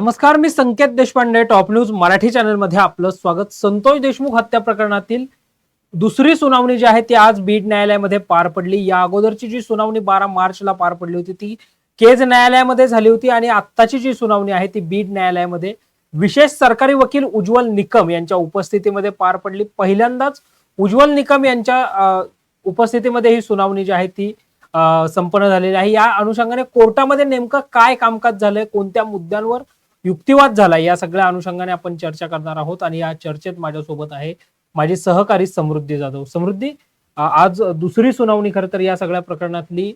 नमस्कार मी Sanket Deshpande top news Marathi चॅनलमध्ये आपलं स्वागत. संतोष देशमुख हत्या प्रकरणातील दुसरी सुनावणी जी आहे ती आज बीड न्यायालयामध्ये पार पडली. या अगोदरची जी सुनावणी बारा मार्चला पार पडली होती ती केज न्यायालयामध्ये झाली होती आणि आत्ताची जी सुनावणी आहे ती बीड न्यायालयामध्ये विशेष सरकारी वकील उज्ज्वल निकम यांच्या उपस्थितीमध्ये पार पडली. पहिल्यांदाच उज्ज्वल निकम यांच्या उपस्थितीमध्ये ही सुनावणी जी आहे ती संपन्न झालेली आहे. या अनुषंगाने कोर्टामध्ये नेमकं काय कामकाज झालंय कोणत्या मुद्द्यांवर युक्तिवाद झाला. या सगळ्या अनुषंगाने आपण चर्चा करणार आहोत आणि या चर्चेत माझ्यासोबत आहे माझी सहकारी समृद्धी जाधव. समृद्धी आज दुसरी सुनावणी खरं तर या सगळ्या प्रकरणातली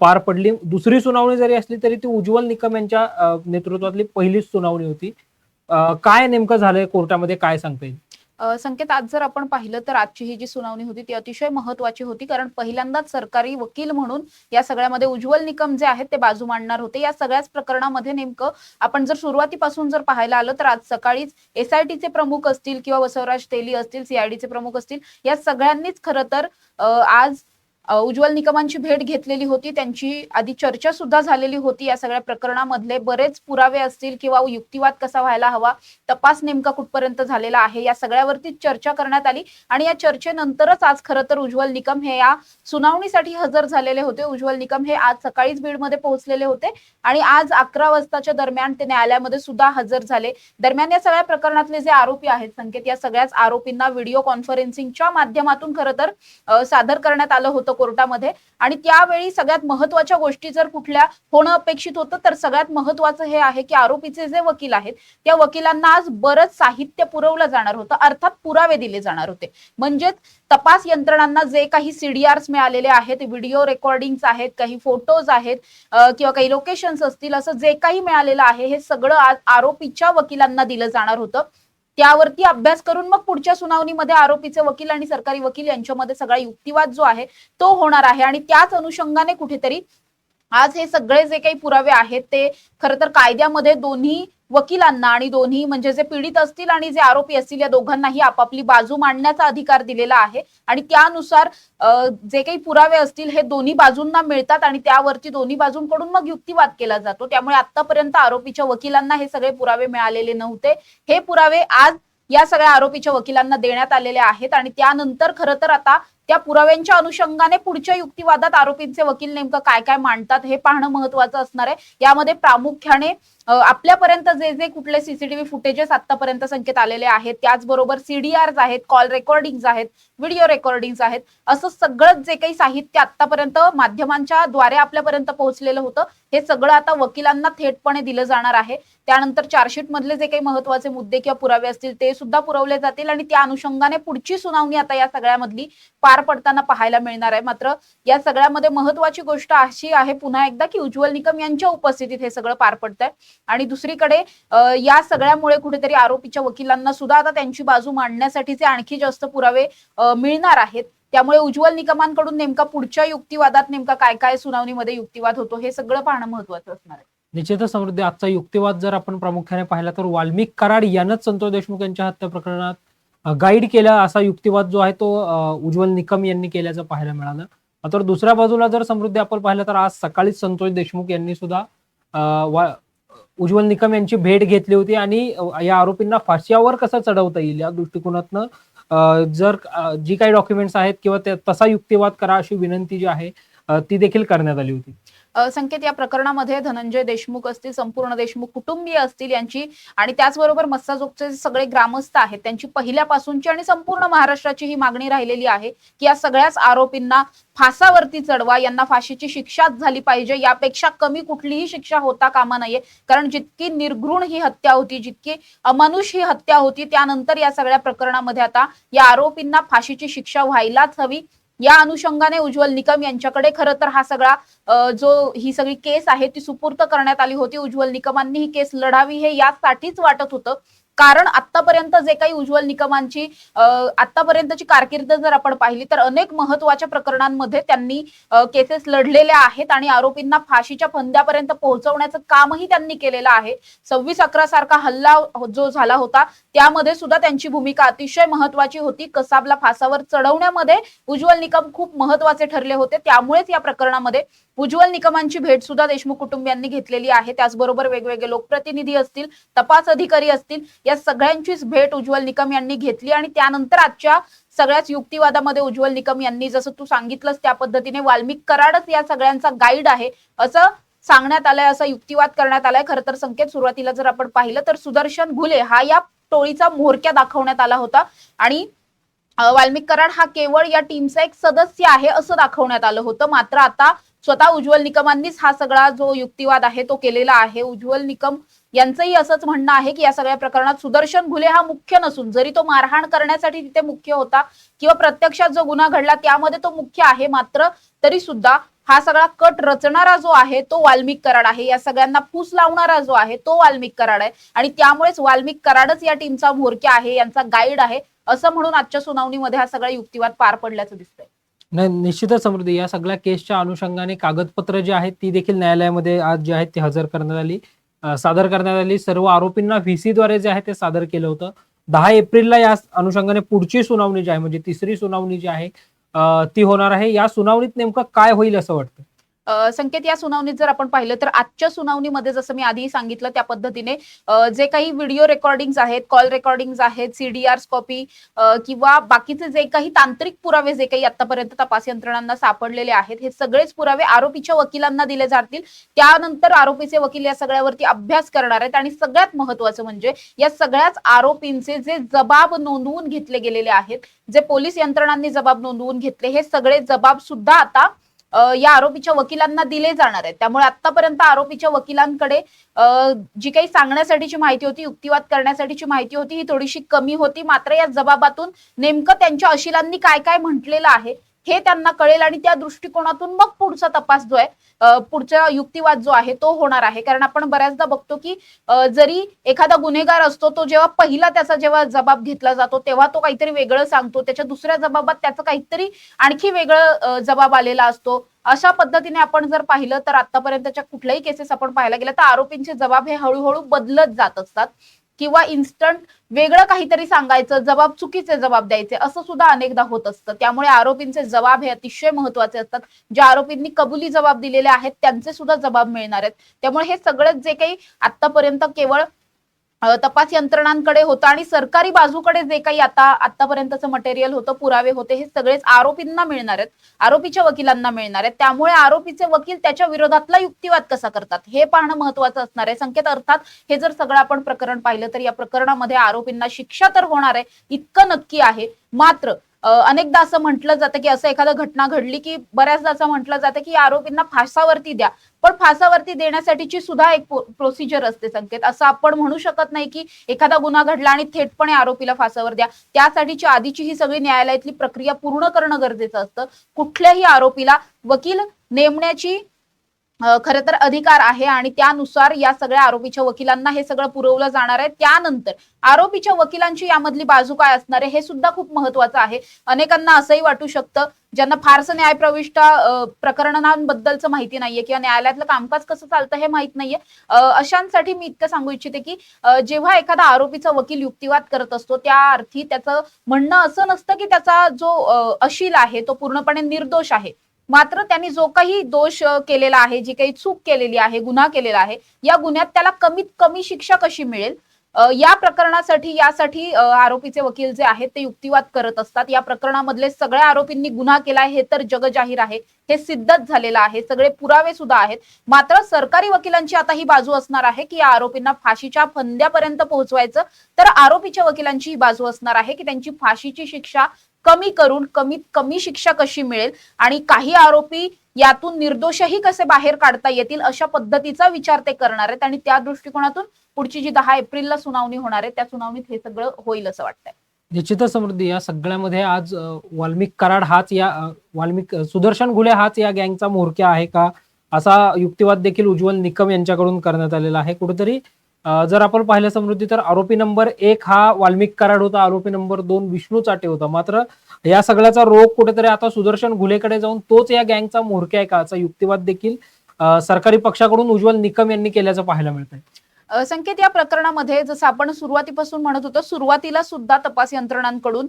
पार पडली. दुसरी सुनावणी जरी असली तरी ती उज्ज्वल निकम यांच्या नेतृत्वातली पहिलीच सुनावणी होती. काय नेमकं झालंय? कोर्टामध्ये काय सांगता येईल? संकेत आज जर आपण पाहिलं तर आजची ही जी सुनावणी होती ती अतिशय महत्वाची होती. कारण पहिल्यांदाच सरकारी वकील म्हणून या सगळ्यामध्ये उज्ज्वल निकम जे आहेत ते बाजू मांडणार होते. या सगळ्याच प्रकरणामध्ये नेमकं आपण जर सुरुवातीपासून जर पाहायला आलं तर आज सकाळीच एसआयटीचे प्रमुख असतील किंवा बसवराज तेली असतील सीआयडीचे प्रमुख असतील या सगळ्यांनीच खरं तर आज उज्ज्वल निकमांची भेट घेतलेली होती. त्यांची आधी चर्चा सुद्धा झालेली होती. या सगळ्या प्रकरणामधले बरेच पुरावे असतील किंवा युक्तिवाद कसा व्हायला हवा तपास नेमका कुठपर्यंत झालेला आहे या सगळ्यावरती चर्चा करण्यात आली. आणि या चर्चेनंतरच आज खरं तर उज्ज्वल निकम हे या सुनावणीसाठी हजर झालेले होते. उज्ज्वल निकम हे आज सकाळीच बीडमध्ये पोहोचलेले होते आणि आज अकरा वाजताच्या दरम्यान ते न्यायालयामध्ये सुद्धा हजर झाले. दरम्यान या सगळ्या प्रकरणातले जे आरोपी आहेत संकेत या सगळ्याच आरोपींना व्हिडिओ कॉन्फरन्सिंगच्या माध्यमातून खरं तर सादर करण्यात आलं होतं. कोर्टामध्ये. आणि त्यावेळी सगळ्यात महत्त्वाच्या गोष्टी जर कुठल्या होणं अपेक्षित होतं तर सगळ्यात महत्वाचं हे आहे की आरोपीचे जे वकील आहेत त्या वकिलांना आज बरंच साहित्य पुरवलं जाणार होतं अर्थात पुरावे दिले जाणार होते. म्हणजेच तपास यंत्रणांना जे काही सीडीआर्स मिळालेले आहेत व्हिडिओ रेकॉर्डिंग्स आहेत काही फोटोज आहेत किंवा काही लोकेशन्स असतील असं जे काही मिळालेलं आहे हे सगळं आज आरोपीच्या वकिलांना दिलं जाणार होतं. त्यावरती अभ्यास करून मग पुढच्या सुनावणीमध्ये आरोपीचे वकील आणि सरकारी वकील यांच्यामध्ये सगळा युक्तिवाद जो आहे तो होणार आहे. आणि त्याच अनुषंगाने कुठेतरी आज हे सगळे जे काही पुरावे आहेत ते खरं तर कायद्यामध्ये दोन्ही वकिलांना आणि दोन्ही म्हणजे जे पीडित असतील आणि जे आरोपी असतील या दोघांनाही आपापली बाजू मांडण्याचा अधिकार दिलेला आहे. आणि त्यानुसार जे काही पुरावे असतील हे दोन्ही बाजूंना मिळतात आणि त्यावरती दोन्ही बाजूंकडून मग युक्तिवाद केला जातो. त्यामुळे आतापर्यंत आरोपीच्या वकिलांना हे सगळे पुरावे मिळालेले नव्हते. हे पुरावे आज या सगळ्या आरोपीच्या वकिलांना देण्यात आलेले आहेत आणि त्यानंतर खरं तर आता त्या पुराव्यांच्या अनुषंगाने पुढच्या युक्तिवादात आरोपींचे वकील नेमकं काय काय मांडतात हे पाहणं महत्वाचं असणार आहे. यामध्ये प्रामुख्याने आपल्यापर्यंत जे जे कुठले सीसीटीव्ही फुटेजेस आतापर्यंत संकेत आलेले आहेत त्याचबरोबर सीडीआर आहेत कॉल रेकॉर्डिंग आहेत व्हिडिओ रेकॉर्डिंग आहेत असं सगळं जे काही साहित्य आतापर्यंत माध्यमांच्या द्वारे आपल्यापर्यंत पोहोचलेलं होतं हे सगळं आता वकिलांना थेटपणे दिलं जाणार आहे. त्यानंतर चार्जशीट मधले जे काही महत्त्वाचे मुद्दे किंवा पुरावे असतील ते सुद्धा पुरवले जातील आणि त्या अनुषंगाने पुढची सुनावणी आता या सगळ्यामधली पार पडताना पाहायला मिळणार आहे. मात्र या सगळ्यामध्ये महत्वाची गोष्ट अशी आहे पुन्हा एकदा की उज्ज्वल निकम यांच्या उपस्थितीत हे सगळं पार पडतंय. आणि दुसरीकडे या सगळ्यामुळे कुठेतरी आरोपीच्या वकिलांना सुद्धा आता त्यांची बाजू मांडण्यासाठीचे आणखी जास्त पुरावे मिळणार आहेत. त्यामुळे उज्ज्वल निकमांकडून नेमका पुढच्या युक्तिवादात नेमका काय काय सुनावणीमध्ये युक्तिवाद होतो हे सगळं पाहणं महत्वाचं असणार आहे. निश्चितच समृद्धी आजचा युक्तिवाद जर आपण प्रामुख्याने पाहिला तर वाल्मिक कराड यानंच संतोष देशमुख यांच्या हत्या प्रकरणात गाईड केला असा युक्तिवाद जो आहे तो उज्ज्वल निकम यांनी केल्याचं पाहायला मिळालं. तर दुसऱ्या बाजूला जर समृद्धी आपण पाहिलं तर आज सकाळीच संतोष देशमुख यांनी सुद्धा उज्ज्वल निकम यांची भेट घेतली होती आणि या आरोपींना फाशीवर कसं चढवता येईल या दृष्टिकोनातनं जर जी काही डॉक्युमेंट्स आहेत किंवा तसा युक्तिवाद करा अशी विनंती जी आहे ती देखील करण्यात आली होती. संकेत या प्रकरणामध्ये धनंजय देशमुख असतील संपूर्ण देशमुख कुटुंबीय असतील यांची. आणि त्याचबरोबर मस्साजोगचे सगळे ग्रामस्थ आहेत त्यांची पहिल्यापासूनची आणि संपूर्ण महाराष्ट्राची ही मागणी राहिलेली आहे की या सगळ्याच आरोपींना फासावरती चढवा यांना फाशीची शिक्षाच झाली पाहिजे यापेक्षा कमी कुठलीही शिक्षा होता कामा नये. कारण जितकी निर्घृण ही हत्या होती जितकी अमानुष ही हत्या होती त्यानंतर या सगळ्या प्रकरणामध्ये आता या आरोपींना फाशीची शिक्षा व्हायलाच हवी. या अनुषंगाने उज्ज्वल निकम यांच्याकडे खरं तर हा सगळा जो ही सगळी केस आहे ती सुपूर्त करण्यात आली होती. उज्ज्वल निकमांनी ही केस लढावी हे यासाठीच वाटत होतं. कारण आतापर्यंत जे काही उज्ज्वल निकमांची आतापर्यंतची कारकीर्द जर आपण पाहिली तर अनेक महत्त्वाच्या प्रकरणांमध्ये त्यांनी केसेस लढलेल्या आहेत आणि आरोपींना फाशीच्या फंद्यापर्यंत पोहोचवण्याचं कामही त्यांनी केलेलं आहे. सव्वीस अकरा सारखा हल्ला जो झाला होता त्यामध्ये सुद्धा त्यांची भूमिका अतिशय महत्वाची होती. कसाबला फासावर चढवण्यामध्ये उज्ज्वल निकम खूप महत्त्वाचे ठरले होते. त्यामुळेच या प्रकरणामध्ये उज्ज्वल निकमांची भेट सुद्धा देशमुख कुटुंबियांनी घेतलेली आहे. त्याचबरोबर वेगवेगळे लोकप्रतिनिधी असतील तपास अधिकारी असतील या सगळ्यांचीच भेट उज्ज्वल निकम यांनी घेतली आणि त्यानंतर आजच्या सगळ्याच युक्तिवादामध्ये उज्ज्वल निकम यांनी जसं तू सांगितलंस त्या पद्धतीने वाल्मिक कराडच या सगळ्यांचा गाईड आहे असं सांगण्यात आलंय असा युक्तिवाद करण्यात आलाय. खरं तर संकेत सुरुवातीला जर आपण पाहिलं तर सुदर्शन घुले हा या टोळीचा म्होरक्या दाखवण्यात आला होता आणि वाल्मिक कराड हा केवळ या टीमचा एक सदस्य आहे असं दाखवण्यात आलं होतं. मात्र आता स्वतः उज्ज्वल निकमांनीच हा सगळा जो युक्तिवाद आहे तो केलेला आहे. उज्ज्वल निकम यांचंही असंच म्हणणं आहे की या सगळ्या प्रकरणात सुदर्शन घुले हा मुख्य नसून जरी तो मारहाण करण्यासाठी तिथे मुख्य होता किंवा प्रत्यक्षात जो गुन्हा घडला त्यामध्ये तो मुख्य आहे मात्र तरी सुद्धा हा सगळा कट रचणारा जो आहे तो वाल्मिक कराड आहे. या सगळ्यांना फूस लावणारा जो आहे तो वाल्मिक कराड आहे. आणि त्यामुळेच वाल्मिक कराडच या टीमचा म्होरक्या आहे यांचा गाईड आहे असं म्हणून आजच्या सुनावणीमध्ये हा सगळा युक्तिवाद पार पडल्याचं दिसतंय. नाही निश्चितच समृद्धी. या सगळ्या केसच्या अनुषंगाने कागदपत्र जी आहेत ती देखील न्यायालयामध्ये आज जी आहेत ती हजर करण्यात आली. सादर करण्यात आली. सर्व आरोपींना व्हीसी द्वारे जे आहे ते सादर केलं होतं. दहा एप्रिलला या अनुषंगाने पुढची सुनावणी जी आहे म्हणजे तिसरी सुनावणी जी आहे ती होणार आहे. या सुनावणीत नेमकं काय होईल असं वाटतं? संकेत या सुनावणीत जर आपण पाहिलं तर आजच्या सुनावणीमध्ये जसं मी आधी सांगितलं त्या पद्धतीने जे काही व्हिडिओ रेकॉर्डिंग आहेत कॉल रेकॉर्डिंग आहेत सीडीआर कॉपी किंवा बाकीचे जे काही तांत्रिक पुरावे जे काही आतापर्यंत तपास यंत्रणांना सापडलेले आहेत हे सगळेच पुरावे आरोपीच्या वकिलांना दिले जातील. त्यानंतर आरोपीचे वकील या सगळ्यावरती अभ्यास करणार आहेत आणि सगळ्यात महत्वाचं म्हणजे या सगळ्याच आरोपींचे जे जबाब नोंदवून घेतले गेलेले आहेत जे पोलीस यंत्रणांनी जबाब नोंदवून घेतले हे सगळे जबाब सुद्धा आता या आरोपीच्या वकिलांना दिले जाणार आहेत. त्यामुळे आतापर्यंत आरोपीच्या वकिलांकडे जी काही सांगण्यासाठीची माहिती होती युक्तिवाद करण्यासाठीची माहिती होती ही थोडीशी कमी होती. मात्र या जबाबातून नेमकं त्यांच्या अशिलांनी काय काय म्हटलेलं आहे हे त्यांना कळेल आणि त्या दृष्टिकोनातून मग पुढचा तपास जो आहे पुढचा युक्तिवाद जो आहे तो होणार आहे. कारण आपण बऱ्याचदा बघतो की जरी एखादा गुन्हेगार असतो तो जेव्हा पहिला त्याचा जेव्हा जबाब घेतला जातो तेव्हा तो काहीतरी वेगळं सांगतो. त्याच्या दुसऱ्या जबाबात त्याचं काहीतरी आणखी वेगळं जबाब आलेला असतो. अशा पद्धतीने आपण जर पाहिलं तर आतापर्यंतच्या कुठल्याही केसेस आपण पाहायला गेलं तर आरोपींचे जबाब हे हळूहळू बदलत जात असतात. किंवा इन्स्टंट वेगळं काहीतरी सांगायचं जबाब चुकीचे जबाब द्यायचे असं सुद्धा अनेकदा होत असतं. त्यामुळे आरोपींचे जबाब हे अतिशय महत्त्वाचे असतात. ज्या आरोपींनी कबुली जबाब दिलेले आहेत त्यांचे सुद्धा जबाब मिळणार आहेत. त्यामुळे हे सगळं जे काही आतापर्यंत केवळ तपास यंत्रणांकडे होतं आणि सरकारी बाजूकडे जे काही आता आतापर्यंतचं मटेरियल होतं पुरावे होते हे सगळेच आरोपींना मिळणार आहेत आरोपीच्या वकिलांना मिळणार आहेत. त्यामुळे आरोपीचे वकील त्याच्या विरोधातला युक्तिवाद कसा करतात हे पाहणं महत्वाचं असणार आहे. संकेत अर्थात हे जर सगळं आपण प्रकरण पाहिलं तर या प्रकरणामध्ये आरोपींना शिक्षा तर होणार आहे इतकं नक्की आहे. मात्र अनेकदा असं म्हटलं जातं की असं एखादं घटना घडली की बऱ्याचदा असं म्हटलं जातं की आरोपींना फासावरती द्या. पण फासावरती देण्यासाठीची सुद्धा एक प्रोसिजर असते संकेत. असं आपण म्हणू शकत नाही की एखादा गुन्हा घडला आणि थेटपणे आरोपीला फासावर द्या. त्यासाठीची आधीची ही सगळी न्यायालयातली प्रक्रिया पूर्ण करणं गरजेचं असतं. कुठल्याही आरोपीला वकील नेमण्याची खरं तर अधिकार आहे आणि त्यानुसार या सगळ्या आरोपीच्या वकिलांना हे सगळं पुरवलं जाणार आहे. त्यानंतर आरोपीच्या वकिलांची यामधली बाजू काय असणार आहे हे सुद्धा खूप महत्वाचं आहे. अनेकांना असंही वाटू शकतं ज्यांना फारसं न्यायप्रविष्ट प्रकरणांबद्दलचं माहिती नाहीये किंवा न्यायालयातलं कामकाज कसं चालतं हे माहीत नाहीये. अशांसाठी मी इतकं सांगू इच्छिते की जेव्हा एखादा आरोपीचा वकील युक्तिवाद करत असतो त्या अर्थी त्याचं म्हणणं असं नसतं की त्याचा जो अशील आहे तो पूर्णपणे निर्दोष आहे. मात्र त्यांनी जो काही दोष केलेला आहे जी काही चूक केलेली आहे गुन्हा केलेला आहे या गुन्ह्यात त्याला कमीत कमी शिक्षा कशी मिळेल? या प्रकरणासाठी यासाठी आरोपीचे वकील जे आहेत ते युक्तिवाद करत असतात. या प्रकरणामधले सगळ्या आरोपींनी गुन्हा केलाय हे तर जगजाहीर आहे हे सिद्धच झालेलं आहे सगळे पुरावे सुद्धा आहेत. मात्र सरकारी वकिलांची आता ही बाजू असणार आहे की या आरोपींना फाशीच्या फंद्यापर्यंत पोहोचवायचं तर आरोपीच्या वकिलांची ही बाजू असणार आहे की त्यांची फाशीची शिक्षा कमी करून कमीत कमी शिक्षा कशी मिळेल आणि काही आरोपी यातून निर्दोषही कसे बाहेर काढता येतील अशा पद्धतीचा विचार ते करणार आहेत आणि त्या दृष्टिकोनातून पुढची जी दहा एप्रिलला सुनावणी होणार आहे त्या सुनावणीत हे सगळं होईल असं वाटतंय. निश्चित समृद्धी या सगळ्यामध्ये आज वाल्मिक कराड हाच या वाल्मिक सुदर्शन घुले हाच या गँगचा म्होरक्या आहे का असा युक्तिवाद देखील उज्ज्वल निकम यांच्याकडून करण्यात आलेला आहे. कुठेतरी जर आपण पाहिलं समृद्धी तर आरोपी नंबर एक हा वाल्मिक कराड होता आरोपी नंबर दोन विष्णू चाटे होता. मात्र या सगळ्याचा रोग कुठेतरी आता सुदर्शन घुलेकडे जाऊन तोच या गँगचा म्होरक्या आहे का असा युक्तिवाद देखील सरकारी पक्षाकडून उज्ज्वल निकम यांनी केल्याचं पाहायला मिळतंय. संकेत या प्रकरणामध्ये जसं आपण सुरुवातीपासून म्हणत होतो सुरुवातीला सुद्धा तपास यंत्रणांकडून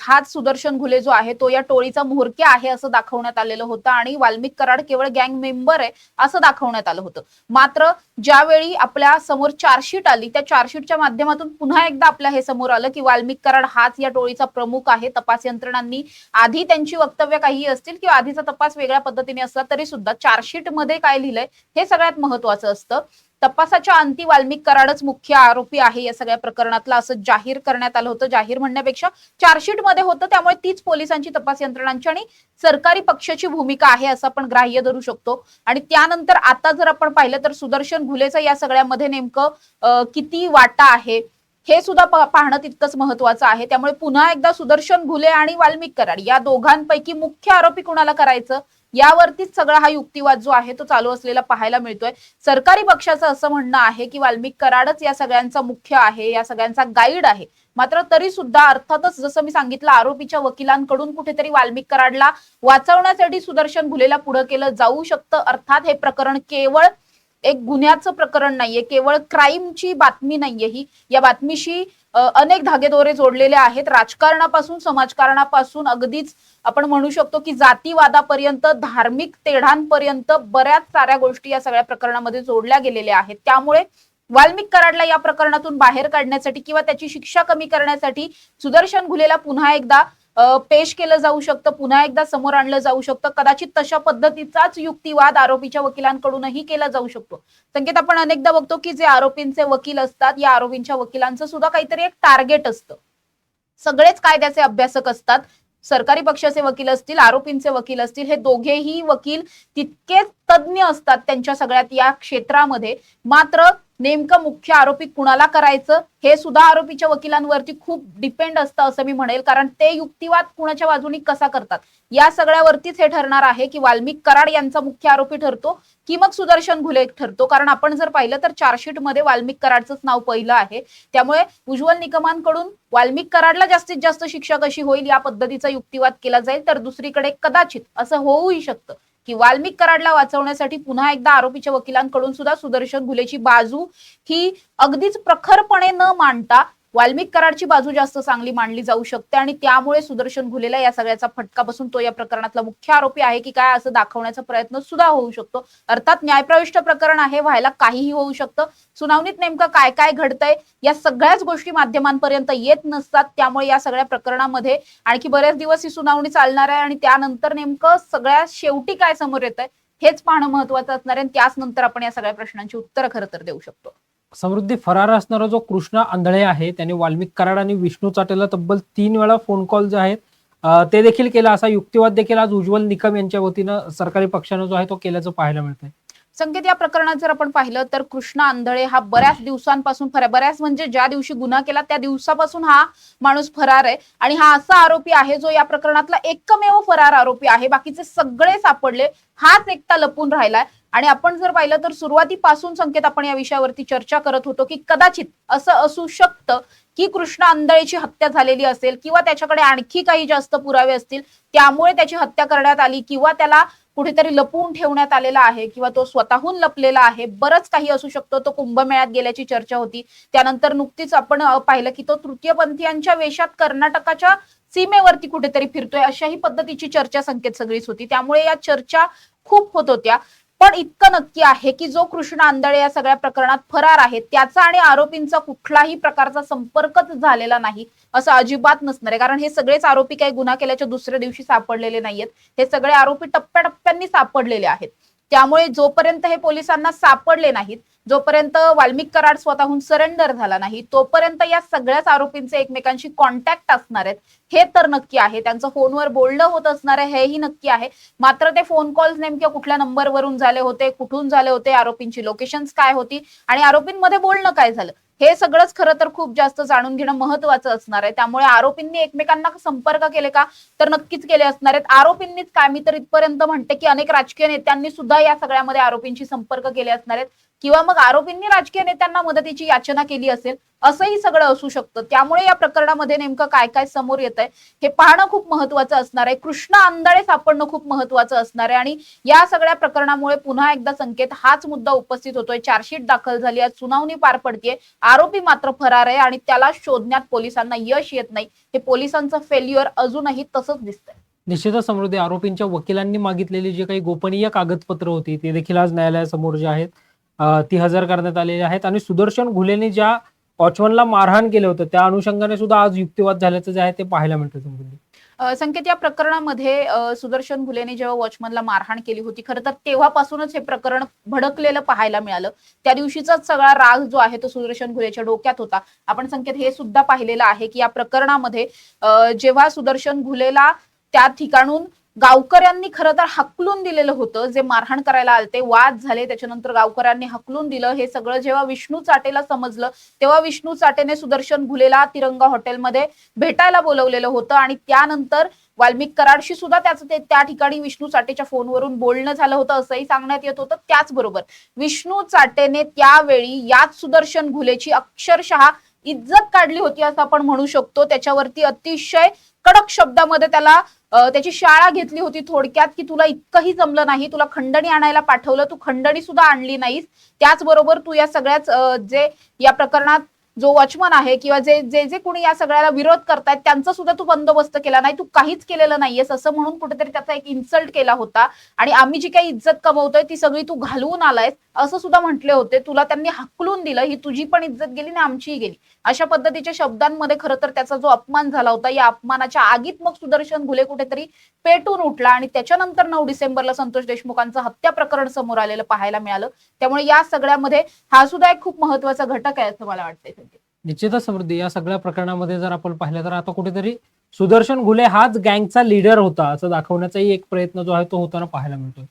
हाच सुदर्शन घुले जो आहे तो या टोळीचा म्होरक्या आहे असं दाखवण्यात आलेलं होतं आणि वाल्मिक कराड केवळ गँग मेंबर आहे असं दाखवण्यात आलं होतं. मात्र ज्यावेळी आपल्यासमोर चार्जशीट आली त्या चार्जशीटच्या माध्यमातून पुन्हा एकदा आपल्या हे समोर आलं की वाल्मिक कराड हाच या टोळीचा प्रमुख आहे तपास यंत्रणांनी आधी त्यांची वक्तव्य काही असतील किंवा आधीचा तपास वेगळ्या पद्धतीने असला तरी सुद्धा चार्जशीटमध्ये काय लिहिलंय हे सगळ्यात महत्वाचं असतं. तपासाच्या अंती वाल्मिक कराडच मुख्य आरोपी आहे या सगळ्या प्रकरणातला. असं जाहीर करण्यात आलं होतं. जाहीर म्हणण्यापेक्षा चार्जशीटमध्ये होतं. त्यामुळे तीच पोलिसांची तपास यंत्रणांची आणि सरकारी पक्षाची भूमिका आहे असं आपण ग्राह्य धरू शकतो. आणि त्यानंतर आता जर आपण पाहिलं तर सुदर्शन घुलेचं या सगळ्यामध्ये नेमकं किती वाटा आहे हे सुद्धा पाहणं तितकंच महत्वाचं आहे. त्यामुळे पुन्हा एकदा सुदर्शन घुले आणि वाल्मिक कराड या दोघांपैकी मुख्य आरोपी कुणाला करायचं? यावरतीच सगळा हा युक्तिवाद जो आहे तो चालू असलेला पाहायला मिळतोय. सरकारी पक्षाचं असं म्हणणं आहे की वाल्मिक कराडच या सगळ्यांचा मुख्य आहे या सगळ्यांचा गाईड आहे. मात्र तरी सुद्धा अर्थातच जसं मी सांगितलं आरोपीच्या वकिलांकडून कुठेतरी वाल्मिक कराडला वाचवण्यासाठी सुदर्शन भुलेला पुढे केलं जाऊ शकतं. अर्थात हे प्रकरण केवळ एक गुन्ह्याचं प्रकरण नाहीये केवळ क्राईमची बातमी नाहीये ही. या बातमीशी अनेक धागेदोरे जोडलेले आहेत. राजकारणापासून समाजकारणापासून अगदीच आपण म्हणू शकतो की जातीवादापर्यंत धार्मिक तेढांपर्यंत बऱ्याच साऱ्या गोष्टी या सगळ्या प्रकरणामध्ये जोडल्या गेलेल्या आहेत. त्यामुळे वाल्मिक कराडला या प्रकरणातून बाहेर काढण्यासाठी किंवा त्याची शिक्षा कमी करण्यासाठी सुदर्शन घुलेला पुन्हा एकदा पेश केलं जाऊ शकतं पुन्हा एकदा समोर आणलं जाऊ शकतं. कदाचित तशा पद्धतीचाच युक्तिवाद आरोपीच्या वकिलांकडूनही केला जाऊ शकतो. संकेत आपण अनेकदा बघतो की जे आरोपींचे वकील असतात या आरोपींच्या वकिलांचं सुद्धा काहीतरी एक टार्गेट असतं. सगळेच कायद्याचे अभ्यासक असतात. सरकारी पक्षाचे वकील असतील आरोपींचे वकील असतील हे दोघेही वकील तितकेच तज्ज्ञ असतात त्यांच्या सगळ्यात या क्षेत्रामध्ये. मात्र नेमकं मुख्य आरोपी कुणाला करायचं हे सुद्धा आरोपीच्या वकिलांवरती खूप डिपेंड असतं असं मी म्हणेल. कारण ते युक्तिवाद कुणाच्या बाजूनी कसा करतात? या सगळ्यावरतीच हे ठरणार आहे की वाल्मिक कराड यांचा मुख्य आरोपी ठरतो की मग सुदर्शन घुले ठरतो. कारण आपण जर पाहिलं तर चार्जशीटमध्ये वाल्मिक कराडचंच नाव पहिलं आहे. त्यामुळे उज्ज्वल निकमांकडून वाल्मिक कराडला जास्तीत जास्त शिक्षा कशी होईल या पद्धतीचा युक्तिवाद केला जाईल तर दुसरीकडे कदाचित असं होऊही शकतं. की वाल्मिक कराडला वाचवण्यासाठी पुन्हा एकदा आरोपीच्या वकिलांकडून सुद्धा सुदर्शन घुलेची बाजू ही अगदीच प्रखरपणे न मांडता वाल्मिक कराडची बाजू जास्त चांगली मांडली जाऊ शकते आणि त्यामुळे सुदर्शन घुलेला या सगळ्याचा फटका बसून तो या प्रकरणातला मुख्य आरोपी आहे की काय असं दाखवण्याचा प्रयत्न सुद्धा होऊ शकतो. अर्थात न्यायप्रविष्ट प्रकरण आहे व्हायला काहीही होऊ शकतं. सुनावणीत नेमकं काय काय घडतंय या सगळ्याच गोष्टी माध्यमांपर्यंत येत नसतात. त्यामुळे या सगळ्या प्रकरणामध्ये आणखी बरेच दिवस ही सुनावणी चालणार आहे आणि त्यानंतर नेमकं सगळ्या शेवटी काय समोर येत आहे हेच पाहणं महत्वाचं असणार आहे आणि त्याच नंतर आपण या सगळ्या प्रश्नांची उत्तरं खरं तर देऊ शकतो. समृद्धी फरार असणारा जो कृष्णा आंधळे आहे त्याने वाल्मिक कराड आणि विष्णू चाटेला तब्बल तीन वेळा फोन कॉल जे आहेत ते देखील केला. असा युक्तिवाद देखील आज उज्ज्वल निकम यांच्या वतीनं सरकारी पक्षानं जो आहे तो केल्याचं पाहायला मिळतंय. संकेत या प्रकरणात जर आपण पाहिलं तर कृष्णा आंधळे हा बऱ्याच दिवसांपासून फरार बऱ्याच म्हणजे ज्या दिवशी गुन्हा केला त्या दिवसापासून हा माणूस फरार आहे. आणि हा असा आरोपी आहे जो या प्रकरणातला एकमेव फरार आरोपी आहे. बाकीचे सगळे सापडले. हाच एकटा लपून राहिलाय. आणि आपण जर पाहिलं तर सुरुवातीपासून संकेत आपण या विषयावरती चर्चा करत होतो की कदाचित असं असू शकतं की कृष्णा आंधळेची हत्या झालेली असेल किंवा त्याच्याकडे आणखी काही जास्त पुरावे असतील त्यामुळे त्याची हत्या करण्यात आली किंवा त्याला कुठेतरी लपवून ठेवण्यात आलेला आहे किंवा तो स्वतःहून लपलेला आहे बरंच काही असू शकतो. तो कुंभमेळ्यात गेल्याची चर्चा होती. त्यानंतर नुकतीच आपण पाहिलं की तो तृतीयपंथीयांच्या वेशात कर्नाटकाच्या सीमेवरती कुठेतरी फिरतोय अशाही पद्धतीची चर्चा संकेत सगळीच होती. त्यामुळे या चर्चा खूप होत होत्या. पण इतकं नक्की आहे की जो कृष्ण आंधळे या सगळ्या प्रकरणात फरार आहे त्याचा आणि आरोपींचा कुठलाही प्रकारचा संपर्कच झालेला नाही असं अजिबात नसणार आहे. कारण हे सगळेच आरोपी काही गुन्हा केल्याच्या दुसऱ्या दिवशी सापडलेले नाहीयेत. हे सगळे आरोपी टप्प्याटप्प्यांनी सापडलेले आहेत. त्यामुळे जोपर्यंत हे पोलिसांना सापडले नाहीत जोपर्यंत वाल्मिक कराड स्वतःहून सरेंडर झाला नाही तोपर्यंत या सगळ्याच आरोपींचे एकमेकांशी कॉन्टॅक्ट असणार आहेत. हे तर नक्की आहे. त्यांचं फोनवर बोलणं होत असणार आहे. हेही नक्की आहे. मात्र ते फोन कॉल्स नेमक्या कुठल्या नंबरवरून झाले होते कुठून झाले होते आरोपींची लोकेशन्स काय होती आणि आरोपींमध्ये बोलणं काय झालं? हे सगळंच खरं तर खूप जास्त जाणून घेणं महत्वाचं असणार आहे. त्यामुळे आरोपींनी एकमेकांना संपर्क केले का? तर नक्कीच केले असणार आहेत. आरोपींनीच काय? मी तर इथपर्यंत म्हणते की अनेक राजकीय नेत्यांनी सुद्धा या सगळ्यामध्ये आरोपींशी संपर्क केले असणार आहेत. किंवा मग आरोपींनी राजकीय नेत्यांना मदतीची याचना केली असेल असंही सगळं असू शकतं. त्यामुळे या प्रकरणामध्ये नेमकं काय काय समोर येत आहे हे पाहणं खूप महत्वाचं असणार आहे. कृष्णा आंधळे सापडणं खूप महत्वाचं असणार आहे. आणि या सगळ्या प्रकरणामुळे पुन्हा एकदा संकेत हाच मुद्दा उपस्थित होतोय. चार्जशीट दाखल झाली आहे सुनावणी पार पडतीये. आरोपी मात्र फरार आहे आणि त्याला शोधण्यात पोलिसांना यश येत नाही. हे पोलिसांचं फेल्युअर अजूनही तसंच दिसतंय. निश्चितच समृद्धी आरोपींच्या वकिलांनी मागितलेली जी काही गोपनीय कागदपत्र होती ती देखील आज न्यायालयासमोर जे आहेत ती हजर करण्यात आलेली आहेत. आणि सुदर्शन घुलेने ज्या वॉचमनला मारहाण केलं होतं त्या अनुषंगाने सुद्धा आज युक्तिवाद झाल्याचं जे आहे ते पाहायला मिळतं तुम्ही संकेत या प्रकरणामध्ये सुदर्शन घुलेने जेव्हा वॉचमनला मारहाण केली होती खरं तर तेव्हापासूनच हे प्रकरण भडकलेलं पाहायला मिळालं. त्या दिवशीचाच सगळा राग जो आहे तो सुदर्शन घुलेच्या डोक्यात होता. आपण संकेत हे सुद्धा पाहिलेलं आहे की या प्रकरणामध्ये जेव्हा सुदर्शन घुलेला त्या ठिकाणून गावकऱ्यांनी खरं तर हकलून दिलेलं होतं. जे मारहाण करायला आलते वाद झाले त्याच्यानंतर गावकऱ्यांनी हकलून दिलं. हे सगळं जेव्हा विष्णू चाटेला समजलं तेव्हा विष्णू चाटेने सुदर्शन घुलेला तिरंगा हॉटेलमध्ये भेटायला बोलवलेलं होतं. आणि त्यानंतर वाल्मिक कराडशी सुद्धा त्याचं ते त्या ठिकाणी विष्णू चाटेच्या फोनवरून बोलणं झालं होतं असंही सांगण्यात येत होतं. त्याचबरोबर विष्णू चाटेने त्यावेळी याच सुदर्शन घुलेची अक्षरशः इज्जत काढली होती असं आपण म्हणू शकतो. त्याच्यावरती अतिशय कडक शब्दामध्ये त्याला त्याची शाळा घेतली होती थोडक्यात की तुला इतकंही जमलं नाही तुला खंडणी आणायला पाठवलं तू खंडणी सुद्धा आणली नाहीस. त्याचबरोबर तू या सगळ्याच जे या प्रकरणात जो वॉचमन आहे किंवा जे जे जे कोणी या सगळ्याला विरोध करतायत त्यांचा सुद्धा तू बंदोबस्त केला नाही तू काहीच केलेलं नाहीयेस. असं म्हणून कुठेतरी त्याचा एक इन्सल्ट केला होता. आणि आम्ही जी काही इज्जत कमवतोय ती सगळी तू घालवून आलायस असं सुद्धा म्हटले होते. तुला त्यांनी हकलून दिलं ही तुझी पण इज्जत गेली आणि आमचीही गेली. अशा पद्धतीच्या शब्दांमध्ये खरं तर त्याचा जो अपमान झाला होता या अपमानाच्या आगीत मग सुदर्शन घुले कुठेतरी पेटून उठला आणि त्याच्यानंतर नऊ डिसेंबरला संतोष देशमुखांचं हत्या प्रकरण समोर आलेलं पाहायला मिळालं. त्यामुळे या सगळ्यामध्ये हा सुद्धा एक खूप महत्त्वाचा घटक आहे असं मला वाटतंय निश्चितच समृद्धी या सगळ्या प्रकरणामध्ये जर आपण पाहिलं तर आता कुठेतरी सुदर्शन घुले हाच गँगचा लीडर होता असं दाखवण्याचाही एक प्रयत्न जो आहे तो होताना पाहायला मिळतोय.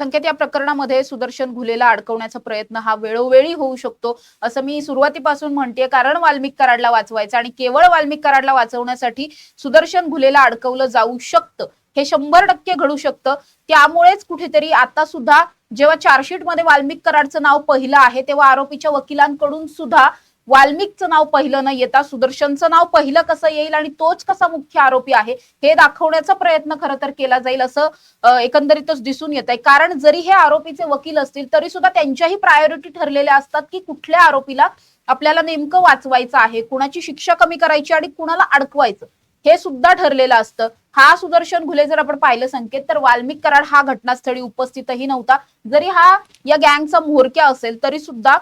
संकेत या प्रकरणामध्ये सुदर्शन घुलेला अडकवण्याचा प्रयत्न हा वेळोवेळी होऊ शकतो असं मी सुरुवातीपासून म्हणतेय. कारण वाल्मिक कराडला वाचवायचं आणि केवळ वाल्मिक कराडला वाचवण्यासाठी सुदर्शन घुलेला अडकवलं जाऊ शकतं. हे शंभर टक्के घडू शकतं. त्यामुळेच कुठेतरी आता सुद्धा जेव्हा चार्जशीटमध्ये वाल्मिक कराडचं नाव पहिलं आहे तेव्हा आरोपीच्या वकिलांकडून सुद्धा वाल्मिकचं नाव पहिलं न येता सुदर्शनचं नाव पहिलं कसं येईल आणि तोच कसा मुख्य आरोपी आहे हे दाखवण्याचा प्रयत्न खरं तर केला जाईल असं एकंदरीतच दिसून येत आहे कारण जरी हे आरोपीचे वकील असतील तरी सुद्धा त्यांच्याही प्रायोरिटी ठरलेल्या असतात की कुठल्या आरोपीला आपल्याला नेमकं वाचवायचं आहे कुणाची शिक्षा कमी करायची आणि कुणाला अडकवायचं हे सुद्धा ठरलेलं असतं. हा सुदर्शन घुले जर आपण पाहिलं संकेत तर वाल्मिक कराड हा घटनास्थळी उपस्थितही नव्हता. जरी हा या गँगचा म्होरक्या असेल तरी सुद्धा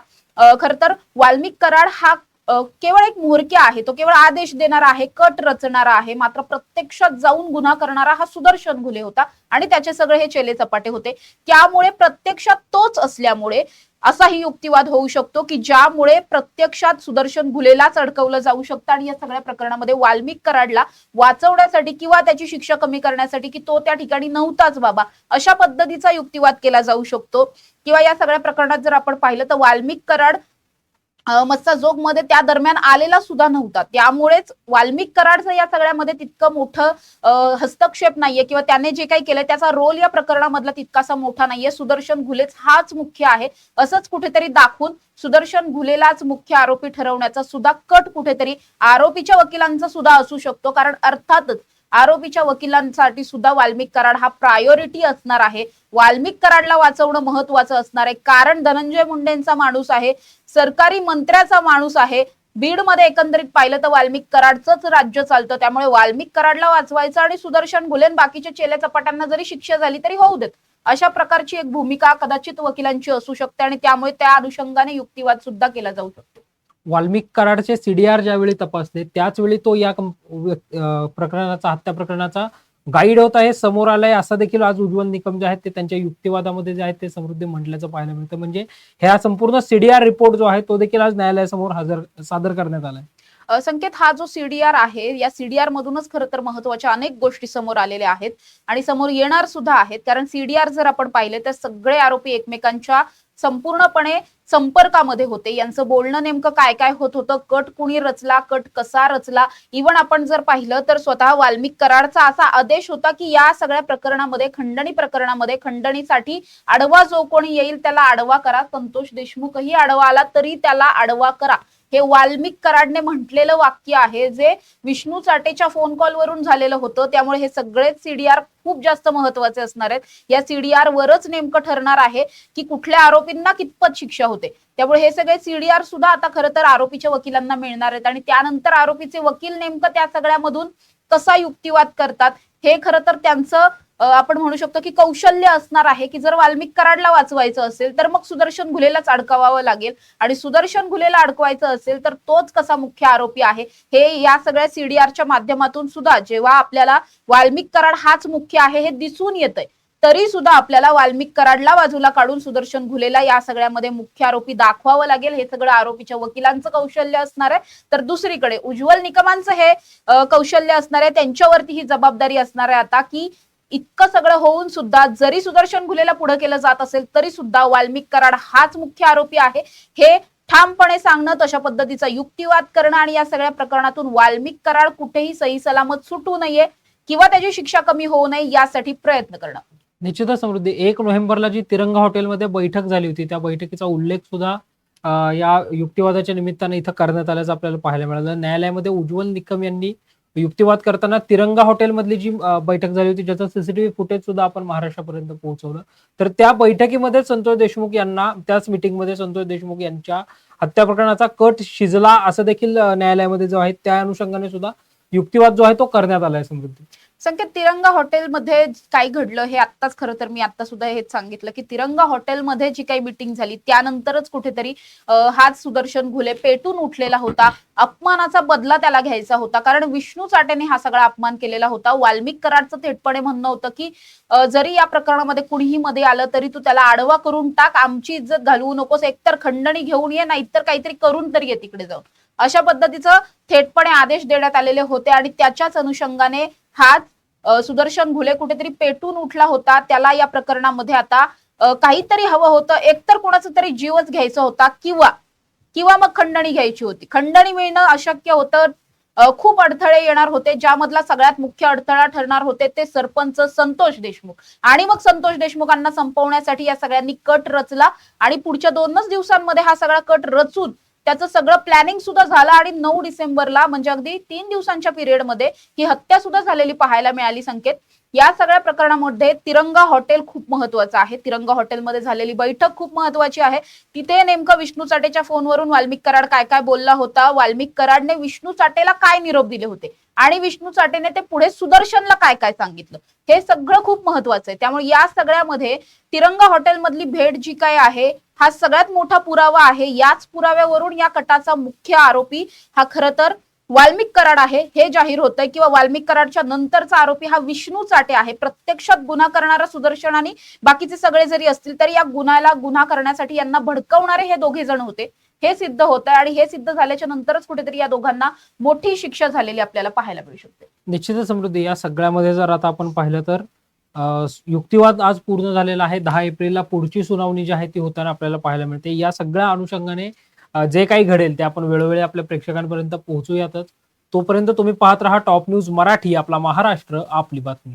खर तर वाल्मिक कराड हा केवळ एक म्होरक्या आहे तो केवळ आदेश देणारा आहे कट रचणारा आहे मात्र प्रत्यक्षात जाऊन गुन्हा करणारा हा सुदर्शन घुले होता आणि त्याचे सगळे हे चेले चपाटे होते. त्यामुळे प्रत्यक्षात तोच असल्यामुळे असाही युक्तिवाद होऊ शकतो की ज्यामुळे प्रत्यक्षात सुदर्शन घुलेलाच अडकवलं जाऊ शकतं आणि या सगळ्या प्रकरणामध्ये वाल्मिक कराडला वाचवण्यासाठी किंवा त्याची शिक्षा कमी करण्यासाठी की तो त्या ठिकाणी नव्हताच बाबा अशा पद्धतीचा युक्तिवाद केला जाऊ शकतो. किंवा या सगळ्या प्रकरणात जर आपण पाहिलं तर वाल्मिक कराड मस्साजोगमध्ये त्या दरम्यान आलेला सुद्धा नव्हता. त्यामुळेच वाल्मिक कराडचं या सगळ्यामध्ये तितकं मोठं हस्तक्षेप नाहीये किंवा त्याने जे काही केलं त्याचा रोल या प्रकरणामधला तितकासा मोठा नाहीये. सुदर्शन घुलेच हाच मुख्य आहे. असंच कुठेतरी दाखवून सुदर्शन घुलेलाच मुख्य आरोपी ठरवण्याचा सुद्धा कट कुठेतरी आरोपीच्या वकिलांचा सुद्धा असू शकतो. कारण अर्थातच आरोपीच्या वकिलांसाठी सुद्धा वाल्मिक कराड हा प्रायोरिटी असणार आहे. वाल्मिक कराडला वाचवणं महत्वाचं असणार आहे. कारण धनंजय मुंडेंचा माणूस आहे सरकारी मंत्र्याचा माणूस आहे. बीडमध्ये एकंदरीत पाहिलं तर वाल्मिक कराडचंच राज्य चालतं. त्यामुळे वाल्मिक कराडला वाचवायचं आणि सुदर्शन घुलेन बाकीच्या चेले चपाट्यांना जरी शिक्षा झाली तरी होऊ देत. अशा प्रकारची एक भूमिका कदाचित वकिलांची असू शकते आणि त्यामुळे त्या अनुषंगाने युक्तिवाद सुद्धा केला जाऊ शकतो. वाल्मिक कराडचे सीडीआर ज्यावेळी तपासले त्याच वेळी तो या प्रकरणाचा हत्या प्रकरणाचा गाईड होता हे समोर आलाय असं देखील आज उज्ज्वल निकम जे आहेत ते त्यांच्या युक्तिवादामध्ये जे आहेत ते समृद्धी म्हटल्याचं पाहायला मिळतं. म्हणजे ह्या संपूर्ण सीडीआर रिपोर्ट जो आहे तो देखील आज न्यायालयासमोर हजर सादर करण्यात आलाय. संकेत हा जो सीडीआर आहे या सीडीआर मधूनच खरं तर महत्त्वाच्या अनेक गोष्टी समोर आलेल्या आहेत. आणि समोर येणार सुद्धा आहेत. कारण सीडीआर जर आपण पाहिले तर सगळे आरोपी एकमेकांच्या संपूर्णपणे संपर्कामध्ये होते. यांचं बोलणं नेमकं काय काय होत होतं? कट कुणी रचला? कट कसा रचला? इव्हन आपण जर पाहिलं तर स्वतः वाल्मिक कराडचा असा आदेश होता की या सगळ्या प्रकरणामध्ये खंडणी प्रकरणामध्ये खंडणीसाठी आडवा जो कोणी येईल त्याला आडवा करा. संतोष देशमुखही आडवा आला तरी त्याला आडवा करा. हे वाल्मिक कराडने म्हटलेलं वाक्य आहे जे विष्णू चाटेच्या फोन कॉलवरून झालेलं होतं. त्यामुळे हे सगळेच सीडीआर खूप जास्त महत्त्वाचे असणार आहेत. या सीडीआर वरच नेमकं ठरणार आहे की कुठल्या आरोपींना कितपत शिक्षा होते. त्यामुळे हे सगळे सीडीआर सुद्धा आता खरं तर आरोपीच्या वकिलांना मिळणार आहेत. आणि त्यानंतर आरोपीचे वकील नेमकं त्या सगळ्यामधून कसा युक्तिवाद करतात हे खरं तर त्यांचं आपण म्हणू शकतो की कौशल्य असणार आहे की जर वाल्मिक कराडला वाचवायचं असेल तर मग सुदर्शन घुलेलाच अडकवावं लागेल. आणि सुदर्शन घुलेला अडकवायचं असेल तर तोच कसा मुख्य आरोपी आहे हे या सगळ्या सीडीआरच्या माध्यमातून सुद्धा जेव्हा आपल्याला वाल्मिक कराड हाच मुख्य आहे हे दिसून येतंय. तरी सुद्धा आपल्याला वाल्मिक कराडला बाजूला काढून सुदर्शन घुलेला या सगळ्यामध्ये मुख्य आरोपी दाखवावं लागेल. हे सगळं आरोपीच्या वकिलांचं कौशल्य असणार आहे. तर दुसरीकडे उज्ज्वल निकमांचं हे कौशल्य असणार आहे. त्यांच्यावरती ही जबाबदारी असणार आहे आता की इतकं सगळं होऊन सुद्धा जरी सुदर्शन घुलेला पुढे केलं जात असेल तरी सुद्धा वाल्मिक कराड हाच मुख्य आरोपी आहे. हे ठामपणे सांगणं तशा पद्धतीचा युक्तिवाद करणं आणि या सगळ्या प्रकरणातून वाल्मिक कराड कुठेही सही सलामत सुटू नये किंवा त्याची शिक्षा कमी होऊ नये यासाठी प्रयत्न करणं. निश्चितच समृद्धी एक नोव्हेंबरला जी तिरंगा हॉटेलमध्ये बैठक झाली होती त्या बैठकीचा उल्लेख सुद्धा या युक्तिवादाच्या निमित्ताने इथं करण्यात आल्याचं आपल्याला पाहायला मिळालं. न्यायालयामध्ये उज्ज्वल निकम यांनी युक्तिवाद करताना तिरंगा हॉटेलमधली जी बैठक झाली होती ज्याचं सीसीटीव्ही फुटेज सुद्धा आपण महाराष्ट्रापर्यंत पोहोचवलं. तर त्या बैठकीमध्ये संतोष देशमुख यांना त्याच मिटिंगमध्ये संतोष देशमुख यांच्या हत्या प्रकरणाचा कट शिजला असं देखील न्यायालयामध्ये जो आहे त्या अनुषंगाने सुद्धा युक्तिवाद जो आहे तो करण्यात आलाय समृद्धी. संकेत तिरंगा हॉटेलमध्ये काय घडलं हे आत्ताच खरं तर मी आता सुद्धा हेच सांगितलं की तिरंगा हॉटेलमध्ये जी काही मिटिंग झाली त्यानंतरच कुठेतरी हाच सुदर्शन घुले पेटून उठलेला होता. अपमानाचा बदला त्याला घ्यायचा होता. कारण विष्णू चाटेने हा सगळा अपमान केलेला होता. वाल्मिक कराडचं थेटपणे म्हणणं होतं की जरी या प्रकरणामध्ये कुणीही मध्ये आलं तरी तू त्याला आडवा करून टाक. आमची इज्जत घालवू नकोस. एकतर खंडणी घेऊन ये नाहीतर काहीतरी करून तरी ये तिकडे जाऊन. अशा पद्धतीचं थेटपणे आदेश देण्यात आलेले होते आणि त्याच्याच अनुषंगाने हात सुदर्शन घुले कुठेतरी पेटून उठला होता. त्याला या प्रकरणामध्ये आता काहीतरी हवं होतं. एकतर कोणाचा तरी जीवच घ्यायचा होता किंवा किंवा मग खंडणी घ्यायची होती. खंडणी मिळणं अशक्य होतं. खूप अडथळे येणार होते. ज्यामधला सगळ्यात मुख्य अडथळा ठरणार होते ते सरपंच संतोष देशमुख. आणि मग संतोष देशमुखांना संपवण्यासाठी या सगळ्यांनी कट रचला. आणि पुढच्या दोनच दिवसांमध्ये हा सगळा कट रचून त्याचं सगळं प्लॅनिंग सुद्धा झालं आणि नऊ डिसेंबरला म्हणजे अगदी तीन दिवसांच्या पिरियडमध्ये ही हत्या सुद्धा झालेली पाहायला मिळाली संकेत. या सगळ्या प्रकरणामध्ये तिरंगा हॉटेल खूप महत्वाचं आहे. तिरंगा हॉटेलमध्ये झालेली बैठक खूप महत्वाची आहे. तिथे नेमकं विष्णू चाटेच्या फोनवरून वाल्मिक कराड काय काय बोलला होता? वाल्मिक कराडने विष्णू चाटेला काय निरोप दिले होते? आणि विष्णू चाटेने ते पुढे सुदर्शनला काय काय सांगितलं? हे सगळं खूप महत्वाचं आहे. त्यामुळे या सगळ्यामध्ये तिरंगा हॉटेलमधली भेट जी काय आहे हा सगळ्यात मोठा पुरावा आहे. याच पुराव्यावरून या कटाचा मुख्य आरोपी हा खरं तर वाल्मिक कराड आहे. हे जाहीर होतंय किंवा वाल्मिक कराडच्या नंतरचा आरोपी हा विष्णू चाटे आहे. प्रत्यक्षात गुन्हा करणारा सुदर्शन आणि बाकीचे सगळे जरी असतील तरी या गुन्ह्याला गुन्हा करण्यासाठी यांना भडकवणारे हे दोघे जण होते. हे सिद्ध होत आहे आणि हे सिद्ध झाल्याच्या नंतरच कुठेतरी या दोघांना मोठी शिक्षा झालेली आपल्याला पाहायला मिळू शकते. निश्चितच समृद्धी या सगळ्यामध्ये जर आता आपण पाहिलं तर युक्तिवाद आज पूर्ण झालेला आहे. दहा एप्रिलला पुढची सुनावणी जी आहे ती होताना आपल्याला पाहायला मिळते. या सगळ्या अनुषंगाने जे काही घडेल ते आपण वेळोवेळी आपल्या प्रेक्षकांपर्यंत पोहोचूयातच. तोपर्यंत तुम्ही पाहत राहा टॉप न्यूज मराठी आपला महाराष्ट्र आपली बातमी.